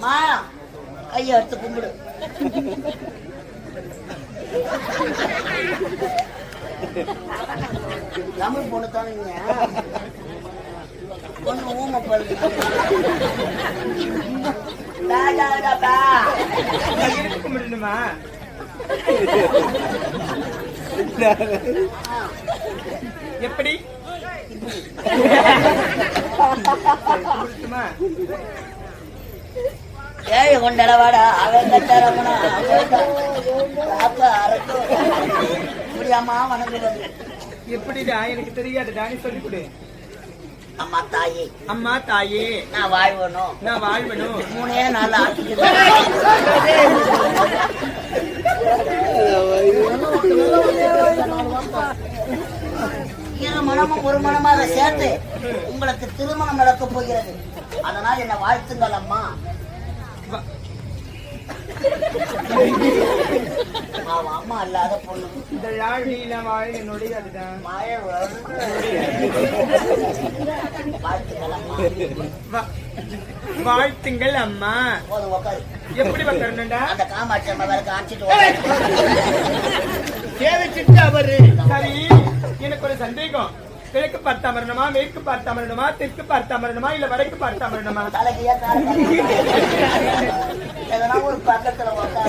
மா கையை எடுத்து கும்பிடு. தமிழ் பொண்ணு தானே பொண்ணு ஊமை பழுது டா, டா, டா, டா. கையெடுத்து கும்பிடணுமா எப்படி ஏழு கொண்டடவாடா அவன் கட்டாரமனா இப்படியாமா வணங்குறது. எப்படிடா? எனக்கு தெரியாதுடா நீ சொல்லிக் கொடு அம்மா தாயே. அம்மா தாயே. நான் வாழ்வணும். நான் வாழ்வனும் மூணே நாள் இரு மனமும் ஒரு மனமாக சேர்த்து உங்களுக்கு திருமணம் நடக்கப் போகிறது. அதனால் என்ன வாழ்த்துங்கள் அம்மா. அம்மா இல்லாத பொண்ணு. இந்த யாழ் நீல வாழ் என்னுடைய அதுதான். வா- வாழ்த்துங்கள் அம்மா. எப்படி உட்காரணும்டா அந்த காமாட்சி அம்மா வேற காமிச்சிட்டு உட்காரு. சேவிச்சுட்டு அவரு. சரி எனக்கு ஒரு சந்தேகம். கிழக்கு பார்த்து அமரணுமா மேற்கு பார்த்து அமரணுமா தெற்கு பார்த்து அமரணுமா இல்ல வடக்கு பார்த்து அமரணுமா எதனா ஒரு பக்கத்துல உட்கார